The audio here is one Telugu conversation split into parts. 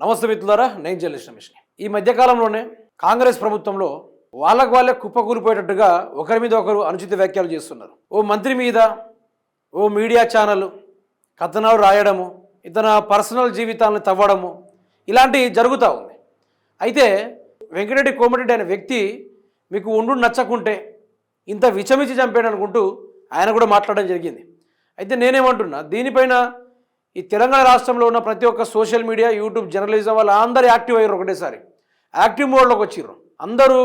నమస్తే మిత్రులారా నేను జర్నలిస్ట్ మిషన్ ఈ మధ్యకాలంలోనే కాంగ్రెస్ ప్రభుత్వంలో వాళ్ళకు వాళ్ళే కుప్పకూలిపోయేటట్టుగా ఒకరి మీద ఒకరు అనుచిత వ్యాఖ్యలు చేస్తున్నారు. ఓ మంత్రి మీద ఓ మీడియా ఛానల్ కథనాలు రాయడము ఇతన పర్సనల్ జీవితాలను తవ్వడము ఇలాంటివి జరుగుతూ ఉంది. అయితే వెంకటరెడ్డి కోమటిరెడ్డి అనే వ్యక్తి మీకు ఉండు నచ్చకుంటే ఇంత విచమిచి చంపాడు అనుకుంటూ ఆయన కూడా మాట్లాడడం జరిగింది. అయితే నేనేమంటున్నా దీనిపైన ఈ తెలంగాణ రాష్ట్రంలో ఉన్న ప్రతి ఒక్క సోషల్ మీడియా యూట్యూబ్ జర్నలిజం వాళ్ళు అందరూ యాక్టివ్ అయ్యారు ఒకటేసారి. యాక్టివ్ మోడ్లోకి వచ్చిర్రు. అందరూ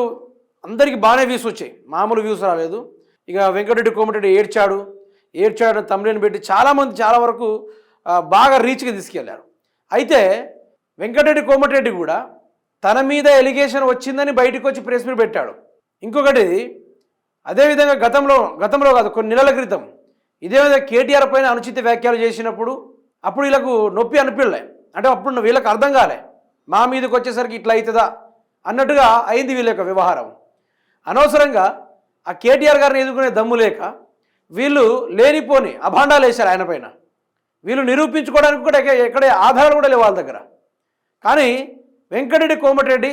అందరికీ బాగానే వ్యూస్ వచ్చాయి. మామూలు వ్యూస్ రాలేదు. ఇక వెంకటరెడ్డి కోమటిరెడ్డి ఏడ్చాడు. ఏడ్చాడు తమిళని పెట్టి చాలామంది చాలా వరకు బాగా రీచ్కి తీసుకెళ్ళారు. అయితే వెంకటరెడ్డి కోమటిరెడ్డి కూడా తన మీద ఎలిగేషన్ వచ్చిందని బయటకు వచ్చి ప్రెస్ మీట్ పెట్టాడు. ఇంకొకటి అదేవిధంగా గతంలో గతంలో కాదు కొన్ని నెలల క్రితం ఇదే విధంగా కేటీఆర్ పైన అనుచిత వ్యాఖ్యలు చేసినప్పుడు అప్పుడు వీళ్ళకు నొప్పి అనిపించలే. అంటే అప్పుడు వీళ్ళకి అర్థం కాలే. మా మీదకి వచ్చేసరికి ఇట్లా అవుతుందా? అన్నట్టుగా అయింది వీళ్ళ యొక్క వ్యవహారం. అనవసరంగా ఆ కేటీఆర్ గారిని ఎదుర్కొనే దమ్ము లేక వీళ్ళు లేనిపోని అభాండాలు వేశారు ఆయన పైన. వీళ్ళు నిరూపించుకోవడానికి కూడా ఎక్కడే ఆధారాలు కూడా లేవు వాళ్ళ దగ్గర. కానీ వెంకటరెడ్డి కోమటిరెడ్డి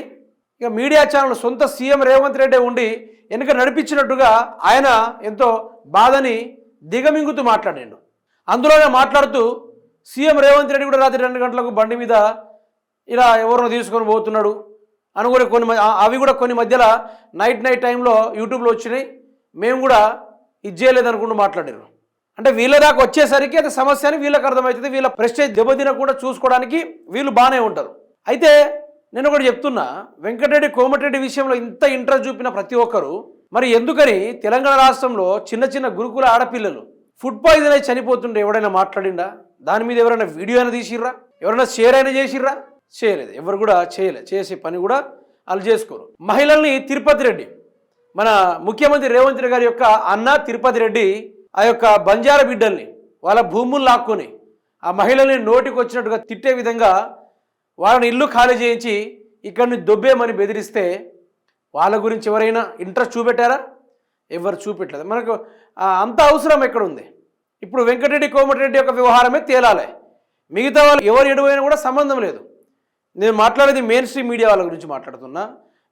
ఇక మీడియా ఛానల్ సొంత సీఎం రేవంత్ రెడ్డి ఉండి వెనుక నడిపించినట్టుగా ఆయన ఎంతో బాధని దిగమింగుతూ మాట్లాడాడు. అందులోనే మాట్లాడుతూ సీఎం రేవంత్ రెడ్డి కూడా రాత్రి రెండు గంటలకు బండి మీద ఇలా ఎవరినో తీసుకొని పోతున్నాడు. అని కూడా కొన్ని అవి కూడా కొన్ని మధ్యలో నైట్ నైట్ టైంలో యూట్యూబ్లో వచ్చినాయి. మేము కూడా ఇది చేయలేదనుకుంటూ మాట్లాడారు. అంటే వీళ్ళ దాకా వచ్చేసరికి అది సమస్య అని వీళ్ళకి అర్థమవుతుంది. వీళ్ళ ప్రెస్టేజ్ దెబ్బతినకుండా చూసుకోవడానికి వీళ్ళు బాగానే ఉంటారు. అయితే నేను ఒకటి చెప్తున్నా వెంకటరెడ్డి కోమటిరెడ్డి విషయంలో ఇంత ఇంట్రెస్ట్ చూపిన ప్రతి ఒక్కరు మరి ఎందుకని తెలంగాణ రాష్ట్రంలో చిన్న చిన్న గురుకుల ఆడపిల్లలు ఫుడ్ పాయిజన్ అయి చనిపోతుండే ఎవడైనా మాట్లాడిండా? దాని మీద ఎవరైనా వీడియో అయినా తీసిర్రా? ఎవరైనా షేర్ అయినా చేసిర్రా? చేయలేదు. ఎవరు కూడా చేయలేదు చేసే పని కూడా వాళ్ళు చేసుకోరు. మహిళల్ని తిరుపతి రెడ్డి మన ముఖ్యమంత్రి రేవంత్ రెడ్డి గారి యొక్క అన్న తిరుపతి రెడ్డి ఆ యొక్క బంజారా బిడ్డల్ని వాళ్ళ భూములు లాక్కొని ఆ మహిళల్ని నోటికి వచ్చినట్టుగా తిట్టే విధంగా వాళ్ళని ఇల్లు ఖాళీ చేయించి ఇక్కడిని దొబ్బేమని బెదిరిస్తే వాళ్ళ గురించి ఎవరైనా ఇంట్రెస్ట్ చూపెట్టారా? ఎవరు చూపెట్టలేదు. మనకు అంత అవసరం ఎక్కడ ఉంది? ఇప్పుడు వెంకటరెడ్డి కోమటిరెడ్డి యొక్క వ్యవహారమే తేలాలి. మిగతా వాళ్ళు ఎవరు ఎడువైనా కూడా సంబంధం లేదు. నేను మాట్లాడేది మెయిన్ స్ట్రీమ్ మీడియా వాళ్ళ గురించి మాట్లాడుతున్నా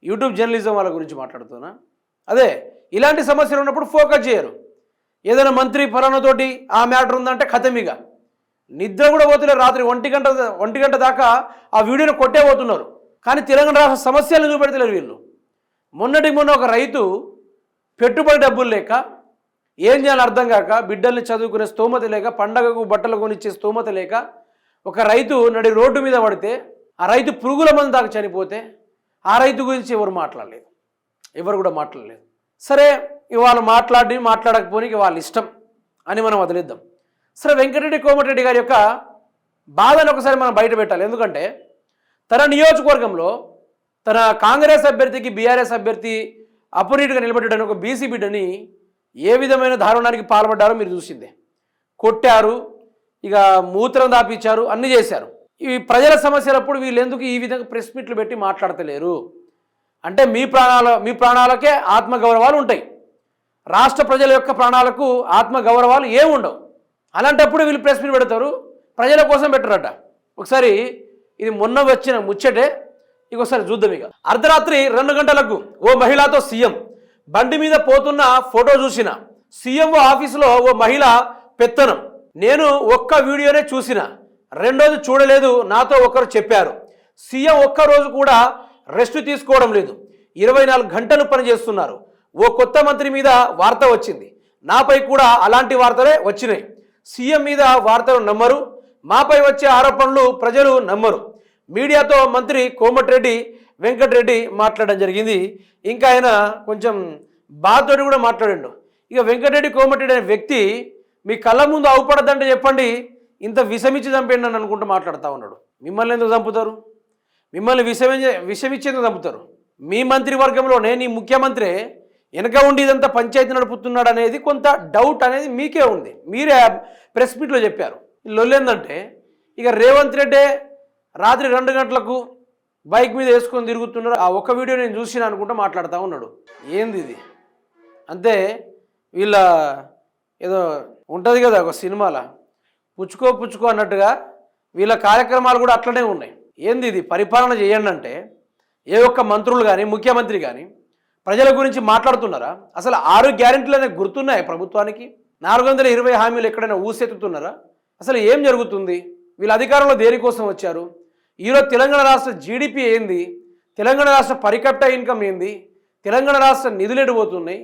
యూట్యూబ్ జర్నలిజం వాళ్ళ గురించి మాట్లాడుతున్నా. అదే ఇలాంటి సమస్యలు ఉన్నప్పుడు ఫోకస్ చేయరు. ఏదైనా మంత్రి ఫలానాతోటి ఆ మ్యాటర్ ఉందంటే ఖతమిగా నిద్ర కూడా పోతున్నారు రాత్రి ఒంటి గంట ఒంటి గంట దాకా ఆ వీడియోని కొట్టే పోతున్నారు. కానీ తెలంగాణ రాష్ట్ర సమస్యలను చూపెడతలేరు వీళ్ళు. మొన్నటికి మొన్న ఒక రైతు పెట్టుబడి డబ్బులు లేక ఏం చేయాలో అర్థం కాక బిడ్డల్ని చదువుకునే స్తోమత లేక పండగకు బట్టలు కొనిచ్చే స్తోమత లేక ఒక రైతు నడి రోడ్డు మీద పడితే ఆ రైతు పురుగుల మందు దాకా చనిపోతే ఆ రైతు గురించి ఎవరు మాట్లాడలేదు. ఎవరు కూడా మాట్లాడలేదు. సరే ఇవాళ మాట్లాడి మాట్లాడకపోనికి వాళ్ళ ఇష్టం అని మనం వదిలేద్దాం. సరే వెంకటరెడ్డి కోమటిరెడ్డి గారి యొక్క బాధను ఒకసారి మనం బయట పెట్టాలి. ఎందుకంటే తన నియోజకవర్గంలో తన కాంగ్రెస్ అభ్యర్థికి బీఆర్ఎస్ అభ్యర్థి అపోజిట్గా నిలబెట్టడానికి ఒక బీసీ బిడ్డని ఏ విధమైన దారుణానికి పాల్పడ్డారో మీరు చూసిందే. కొట్టారు ఇక మూత్రం దాపించారు అన్ని చేశారు. ఈ ప్రజల సమస్యలప్పుడు వీళ్ళు ఎందుకు ఈ విధంగా ప్రెస్ మీట్లు పెట్టి మాట్లాడతలేరు? అంటే మీ ప్రాణాల మీ ప్రాణాలకే ఆత్మగౌరవాలు ఉంటాయి. రాష్ట్ర ప్రజల యొక్క ప్రాణాలకు ఆత్మగౌరవాలు ఏమి ఉండవు. అలాంటప్పుడు వీళ్ళు ప్రెస్ మీట్ పెడతారు ప్రజల కోసం పెట్టరట. ఒకసారి ఇది మొన్న వచ్చిన ముచ్చటే ఇక ఒకసారి చూద్దాం ఇక. అర్ధరాత్రి రెండు గంటలకు ఓ మహిళతో సీఎం బండి మీద పోతున్న ఫోటో చూసిన. సీఎంఓ ఆఫీసులో ఓ మహిళ పెత్తనం. నేను ఒక్క వీడియోనే చూసిన. రెండోది చూడలేదు నాతో ఒకరు చెప్పారు. సీఎం ఒక్క రోజు కూడా రెస్ట్ తీసుకోవడం లేదు. ఇరవై నాలుగు గంటలు పనిచేస్తున్నారు ఓ కొత్త మంత్రి మీద వార్త వచ్చింది. నాపై కూడా అలాంటి వార్తలే వచ్చినాయి. సీఎం మీద వార్తలు నమ్మరు. మాపై వచ్చే ఆరోపణలు ప్రజలు నమ్మరు. మీడియాతో మంత్రి కోమటిరెడ్డి వెంకటరెడ్డి మాట్లాడడం జరిగింది. ఇంకా ఆయన కొంచెం బాధతోటి కూడా మాట్లాడిండు. ఇక వెంకటరెడ్డి కోమటిరెడ్డి అనే వ్యక్తి మీ కళ్ళ ముందు అవుపడద్దంటే చెప్పండి ఇంత విషమిచ్చి చంపేయండి అని అనుకుంటూ మాట్లాడుతూ ఉన్నాడు. మిమ్మల్ని ఎందుకు చంపుతారు? మిమ్మల్ని విషమించే విషమిచ్చేందుకు చంపుతారు? మీ మంత్రివర్గంలోనే నీ ముఖ్యమంత్రి వెనక ఉండి ఇదంతా పంచాయతీ నడుపుతున్నాడు అనేది కొంత డౌట్ అనేది మీకే ఉంది. మీరే ప్రెస్ మీట్లో చెప్పారు. లొల్లేందంటే ఇక రేవంత్ రెడ్డి రాత్రి రెండు గంటలకు బైక్ మీద వేసుకొని తిరుగుతున్నారు. ఆ ఒక్క వీడియో నేను చూసిన అనుకుంటూ మాట్లాడుతూ ఉన్నాడు. ఏంది ఇది? అంతే వీళ్ళ ఏదో ఉంటుంది కదా ఒక సినిమాలో? పుచ్చుకో పుచ్చుకో అన్నట్టుగా వీళ్ళ కార్యక్రమాలు కూడా అట్లనే ఉన్నాయి. ఏంది ఇది? పరిపాలన చేయండి అంటే ఏ ఒక్క మంత్రులు కానీ ముఖ్యమంత్రి కానీ ప్రజల గురించి మాట్లాడుతున్నారా? అసలు ఆరు గ్యారెంటీలు అనేవి గుర్తున్నాయి ప్రభుత్వానికి? నాలుగు వందల ఇరవై హామీలు ఎక్కడైనా ఊసెత్తుతున్నారా అసలు ఏం జరుగుతుంది? వీళ్ళ అధికారంలో దేనికోసం వచ్చారు? ఈరోజు తెలంగాణ రాష్ట్ర జీడిపి ఏంది? తెలంగాణ రాష్ట్ర పరికట్ట ఇన్కమ్ ఏంది? తెలంగాణ రాష్ట్ర నిధులు ఎడిపోతున్నాయి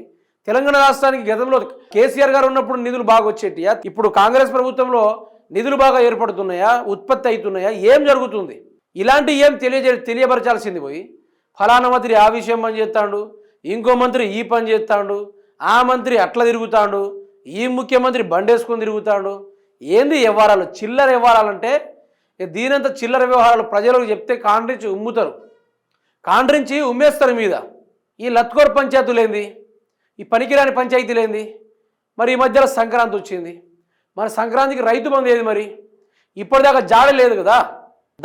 తెలంగాణ రాష్ట్రానికి గతంలో కేసీఆర్ గారు ఉన్నప్పుడు నిధులు బాగా వచ్చేటియా? ఇప్పుడు కాంగ్రెస్ ప్రభుత్వంలో నిధులు బాగా ఏర్పడుతున్నాయా? ఉత్పత్తి అవుతున్నాయా? ఏం జరుగుతుంది? ఇలాంటి ఏం తెలియజే తెలియపరచాల్సింది పోయి ఫలానా మంత్రి ఆ విషయం పని చేస్తాడు ఇంకో మంత్రి ఈ పని చేస్తాడు ఆ మంత్రి అట్లా తిరుగుతాడు ఈ ముఖ్యమంత్రి బండేసుకొని తిరుగుతాడు. ఏంది వ్యవహారాలు? చిల్లర వ్యవహారాలంటే దీనంత చిల్లర వ్యవహారాలు ప్రజలకు చెప్తే కాండ్రించి ఉమ్ముతారు. కాండ్రించి ఉమ్మేస్తారు మీద. ఈ లత్కోర్ పంచాయతీలేంది ఈ పనికిరాని పంచాయతీలేంది మరి ఈ మధ్యలో సంక్రాంతి వచ్చింది. మరి సంక్రాంతికి రైతు బంధు ఏది మరి? ఇప్పటిదాకా జాడ లేదు కదా.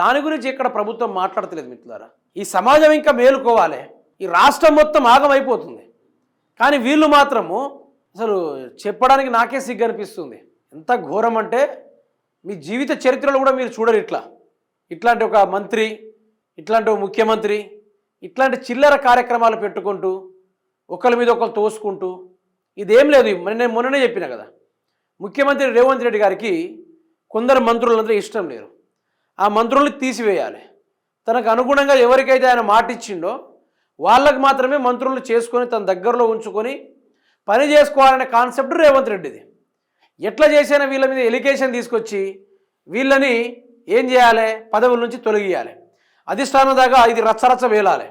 దాని గురించి ఇక్కడ ప్రభుత్వం మాట్లాడతలేదు మిత్రులారా. ఈ సమాజం ఇంకా మేలుకోవాలి. ఈ రాష్ట్రం మొత్తం ఆగమైపోతుంది. కానీ వీళ్ళు మాత్రము అసలు చెప్పడానికి నాకే సిగ్గు అనిపిస్తుంది. ఎంత ఘోరం అంటే మీ జీవిత చరిత్రలో కూడా మీరు చూడరు ఇట్లా. ఇట్లాంటి ఒక మంత్రి ఇట్లాంటి ఒక ముఖ్యమంత్రి ఇట్లాంటి చిల్లర కార్యక్రమాలు పెట్టుకుంటూ ఒకరి మీద ఒకరు తోసుకుంటూ ఇదేం లేదు. నేను మొన్ననే చెప్పిన కదా ముఖ్యమంత్రి రేవంత్ రెడ్డి గారికి కొందరు మంత్రులందరూ ఇష్టం లేరు. ఆ మంత్రుల్ని తీసివేయాలి. తనకు అనుగుణంగా ఎవరికైతే ఆయన మాట ఇచ్చిండో వాళ్ళకు మాత్రమే మంత్రులు చేసుకొని తన దగ్గరలో ఉంచుకొని పని చేసుకోవాలనే కాన్సెప్ట్ రేవంత్ రెడ్డిది. ఎట్లా చేసినా వీళ్ళ మీద ఎలికేషన్ తీసుకొచ్చి వీళ్ళని ఏం చేయాలి? పదవుల నుంచి తొలగియాలి అధిష్టానం దాకా ఇది రచ్చరచ్చ వేలాలి.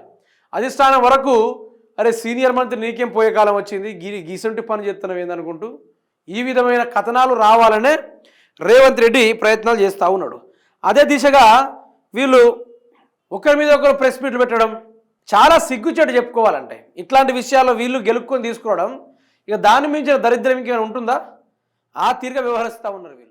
అధిష్టానం వరకు అరే సీనియర్ మంత్రి నీకేం పోయే కాలం వచ్చింది? గీ గీసంటి పని చేస్తున్నావు ఏందనుకుంటూ ఈ విధమైన కథనాలు రావాలనే రేవంత్ రెడ్డి ప్రయత్నాలు చేస్తూ ఉన్నాడు. అదే దిశగా వీళ్ళు ఒకరి మీద ఒకరు ప్రెస్ మీట్లు పెట్టడం చాలా సిగ్గుచేటు చెప్పుకోవాలంటే. ఇట్లాంటి విషయాల్లో వీళ్ళు గెలుక్కొని తీసుకోవడం ఇక దాని మించిన దరిద్రం ఇంకేమైనా ఉంటుందా? ఆ తీరుగా వ్యవహరిస్తూ ఉన్నారు వీళ్ళు.